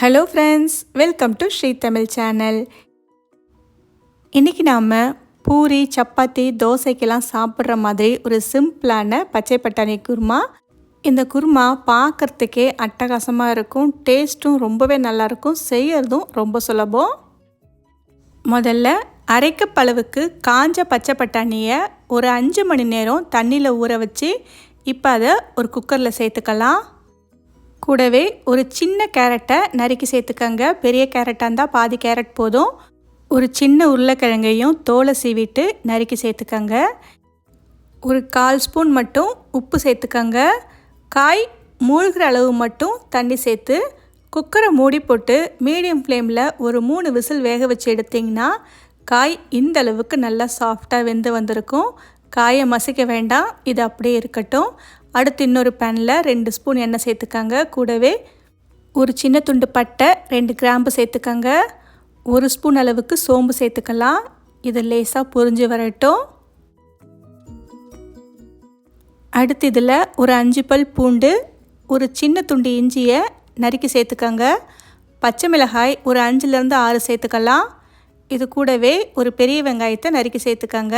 Hello friends welcome to Sri Tamil channel இன்றைக்கி நாம் பூரி சப்பாத்தி தோசைக்கெல்லாம் சாப்பிட்ற மாதிரி ஒரு சிம்பிளான பச்சை பட்டாணி குருமா. இந்த குருமா பார்க்குறதுக்கே அட்டகாசமாக இருக்கும். டேஸ்ட்டும் ரொம்பவே நல்லாயிருக்கும் செய்யறதும் ரொம்ப சுலபம். முதல்ல அரைக்கப்பளவுக்கு காஞ்ச பச்சை பட்டாணியை ஒரு அஞ்சு மணி நேரம் தண்ணியில் ஊற வச்சு இப்போ அதை ஒரு குக்கரில் சேர்த்துக்கலாம். கூடவே ஒரு சின்ன கேரட்டை நறுக்கி சேர்த்துக்கங்க. பெரிய கேரட்டாக இருந்தால் பாதி கேரட் போதும். ஒரு சின்ன உருளைக்கிழங்கையும் தோலை சீவிட்டு நறுக்கி சேர்த்துக்கங்க. ஒரு கால் ஸ்பூன் மட்டும் உப்பு சேர்த்துக்கங்க. காய் மூழ்கிற அளவு மட்டும் தண்ணி சேர்த்து குக்கரை மூடி போட்டு மீடியம் ஃப்ளேமில் ஒரு மூணு விசில் வேக வச்சு எடுத்திங்கன்னா காய் இந்த அளவுக்கு நல்லா சாஃப்டாக வெந்து வந்திருக்கும். காயை மசிக்க வேண்டாம். இது அப்படியே இருக்கட்டும். அடுத்து இன்னொரு பேனில் ரெண்டு ஸ்பூன் எண்ணெய் சேர்த்துக்கங்க. கூடவே ஒரு சின்ன துண்டு பட்டை ரெண்டு கிராம்பு சேர்த்துக்கங்க. ஒரு ஸ்பூன் அளவுக்கு சோம்பு சேர்த்துக்கலாம். இது லேசாக பொரிஞ்சு வரட்டும். அடுத்து இதில் ஒரு அஞ்சு பல் பூண்டு ஒரு சின்ன துண்டு இஞ்சியை நறுக்கி சேர்த்துக்கங்க. பச்சை மிளகாய் ஒரு அஞ்சுலேருந்து ஆறு சேர்த்துக்கலாம். இது கூடவே ஒரு பெரிய வெங்காயத்தை நறுக்கி சேர்த்துக்கங்க.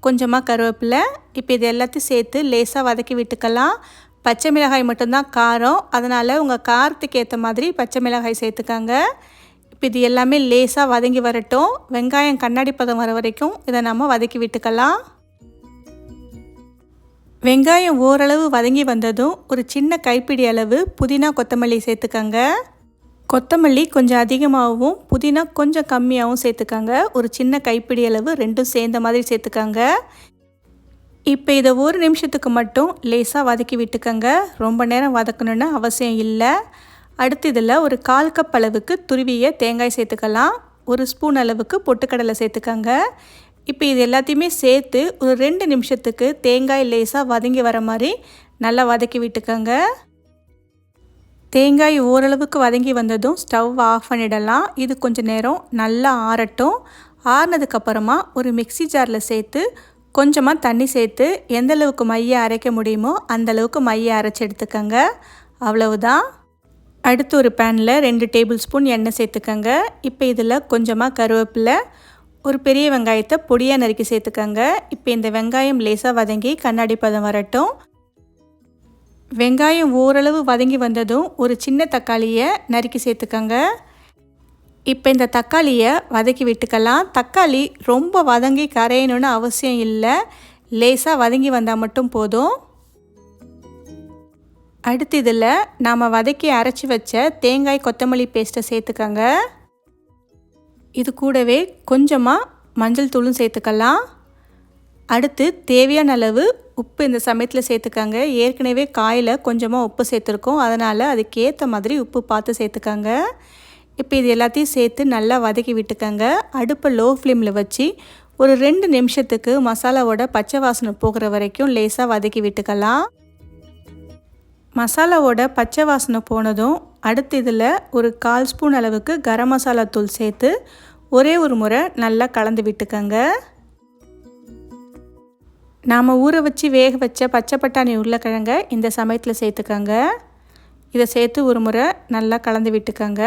கொஞ்சமாக கருவேப்பிலை. இப்போ இது எல்லாத்தையும் சேர்த்து லேசாக வதக்கி விட்டுக்கலாம். பச்சை மிளகாய் மட்டும்தான் காரம். அதனால் உங்கள் காரத்துக்கு ஏற்ற மாதிரி பச்சை மிளகாய் சேர்த்துக்காங்க. இப்போ இது எல்லாமே லேசாக வதங்கி வரட்டும். வெங்காயம் கண்ணாடி பதம் வர வரைக்கும் இதை நம்ம வதக்கி விட்டுக்கலாம். வெங்காயம் ஓரளவு வதங்கி வந்ததும் ஒரு சின்ன கைப்பிடி அளவு புதினா கொத்தமல்லி சேர்த்துக்கங்க. கொத்தமல்லி கொஞ்சம் அதிகமாகவும் புதினா கொஞ்சம் கம்மியாகவும் சேர்த்துக்காங்க. ஒரு சின்ன கைப்பிடி அளவு ரெண்டும் சேர்ந்த மாதிரி சேர்த்துக்காங்க. இப்போ இதை ஒரு நிமிஷத்துக்கு மட்டும் லேசாக வதக்கி விட்டுக்கோங்க. ரொம்ப நேரம் வதக்கணுன்னு அவசியம் இல்லை. அடுத்து இதில் ஒரு கால் கப் அளவுக்கு துருவிய தேங்காய் சேர்த்துக்கலாம். ஒரு ஸ்பூன் அளவுக்கு பொட்டுக்கடலை சேர்த்துக்கோங்க. இப்போ இது எல்லாத்தையுமே சேர்த்து ஒரு ரெண்டு நிமிஷத்துக்கு தேங்காய் லேசாக வதங்கி வர மாதிரி நல்லா வதக்கி விட்டுக்கோங்க. தேங்காய் ஓரளவுக்கு வதங்கி வந்ததும் ஸ்டவ் ஆஃப் பண்ணிடலாம். இது கொஞ்சம் நேரம் நல்லா ஆறட்டும். ஆறினதுக்கப்புறமா ஒரு மிக்சி ஜாரில் சேர்த்து கொஞ்சமாக தண்ணி சேர்த்து எந்த அளவுக்கு மையை அரைக்க முடியுமோ அந்த அளவுக்கு மையை அரைச்சி எடுத்துக்கோங்க. அவ்வளவுதான். அடுத்து ஒரு பேனில் ரெண்டு டேபிள் ஸ்பூன் எண்ணெய் சேர்த்துக்கோங்க. இப்போ இதில் கொஞ்சமாக கருவேப்பிலை ஒரு பெரிய வெங்காயத்தை பொடியாக நறுக்கி சேர்த்துக்கோங்க. இப்போ இந்த வெங்காயம் லேசாக வதங்கி கண்ணாடி பதம் வரட்டும். வெங்காயம் ஓரளவு வதங்கி வந்ததும் ஒரு சின்ன தக்காளியை நறுக்கி சேர்த்துக்கங்க. இப்போ இந்த தக்காளியை வதக்கி விட்டுக்கலாம். தக்காளி ரொம்ப வதங்கி கரையணும்னு அவசியம் இல்லை. லேசாக வதங்கி வந்தால் மட்டும் போதும். அடுத்து இதில் நாம் வதக்கி அரைச்சி வச்ச தேங்காய் கொத்தமல்லி பேஸ்ட்டை சேர்த்துக்கங்க. இது கூடவே கொஞ்சமாக மஞ்சள் தூளும் சேர்த்துக்கலாம். அடுத்து தேவையான அளவு உப்பு இந்த சமயத்தில் சேர்த்துக்காங்க. ஏற்கனவே காயில் கொஞ்சமாக உப்பு சேர்த்துருக்கோம். அதனால் அதுக்கேற்ற மாதிரி உப்பு பார்த்து சேர்த்துக்காங்க. இப்போ இது எல்லாத்தையும் சேர்த்து நல்லா வதக்கி விட்டுக்கங்க. அடுப்பை லோ ஃப்ளேமில் வச்சு ஒரு ரெண்டு நிமிஷத்துக்கு மசாலாவோட பச்சை வாசனை போகிற வரைக்கும் லேசாக வதக்கி விட்டுக்கலாம். மசாலாவோட பச்சை வாசனை போனதும் அடுத்து இதில் ஒரு கால் ஸ்பூன் அளவுக்கு கரம் மசாலா தூள் சேர்த்து ஒரே ஒரு முறை நல்லா கலந்து விட்டுக்கங்க. நாம் ஊற வச்சு வேக வச்ச பச்சை பட்டாணி உருளைக்கிழங்க இந்த சமயத்தில் சேர்த்துக்கோங்க. இதை சேர்த்து ஒரு முறை நல்லா கலந்து விட்டுக்கோங்க.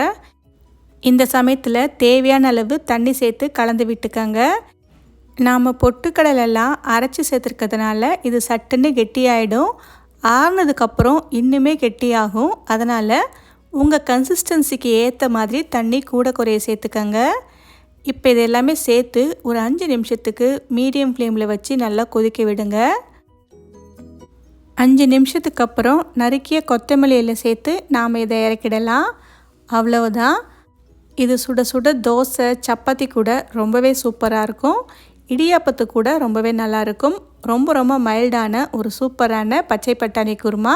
இந்த சமயத்தில் தேவையான அளவு தண்ணி சேர்த்து கலந்து விட்டுக்கோங்க. நாம் பொட்டுக்கடலெல்லாம் அரைச்சி சேர்த்துருக்கிறதுனால இது சட்டுன்னு கெட்டியாயிடும். ஆறுனதுக்கப்புறம் இன்னுமே கெட்டியாகும். அதனால் உங்கள் கன்சிஸ்டன்சிக்கு ஏற்ற மாதிரி தண்ணி கூட குறைய சேர்த்துக்கோங்க. இப்போ இது எல்லாமே சேர்த்து ஒரு அஞ்சு நிமிஷத்துக்கு மீடியம் ஃப்ளேமில் வச்சு நல்லா கொதிக்க விடுங்க. அஞ்சு நிமிஷத்துக்கு அப்புறம் நறுக்கிய கொத்தமல்லியில் சேர்த்து நாம் இதை இறக்கிடலாம். அவ்வளவுதான். இது சுட சுட தோசை சப்பாத்தி கூட ரொம்பவே சூப்பராக இருக்கும். இடியாப்பத்து கூட ரொம்பவே நல்லாயிருக்கும். ரொம்ப ரொம்ப மைல்டான ஒரு சூப்பரான பச்சை பட்டாணி குருமா.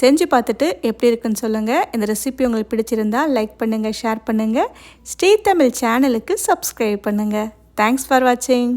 செஞ்சு பார்த்துட்டு எப்படி இருக்குன்னு சொல்லுங்கள் இந்த ரெசிபி உங்களுக்கு பிடிச்சிருந்தால் லைக் பண்ணுங்கள் ஷேர் பண்ணுங்கள் ஸ்ரீ தமிழ் சேனலுக்கு சப்ஸ்கிரைப் பண்ணுங்கள் தேங்க்ஸ் ஃபார் வாட்சிங்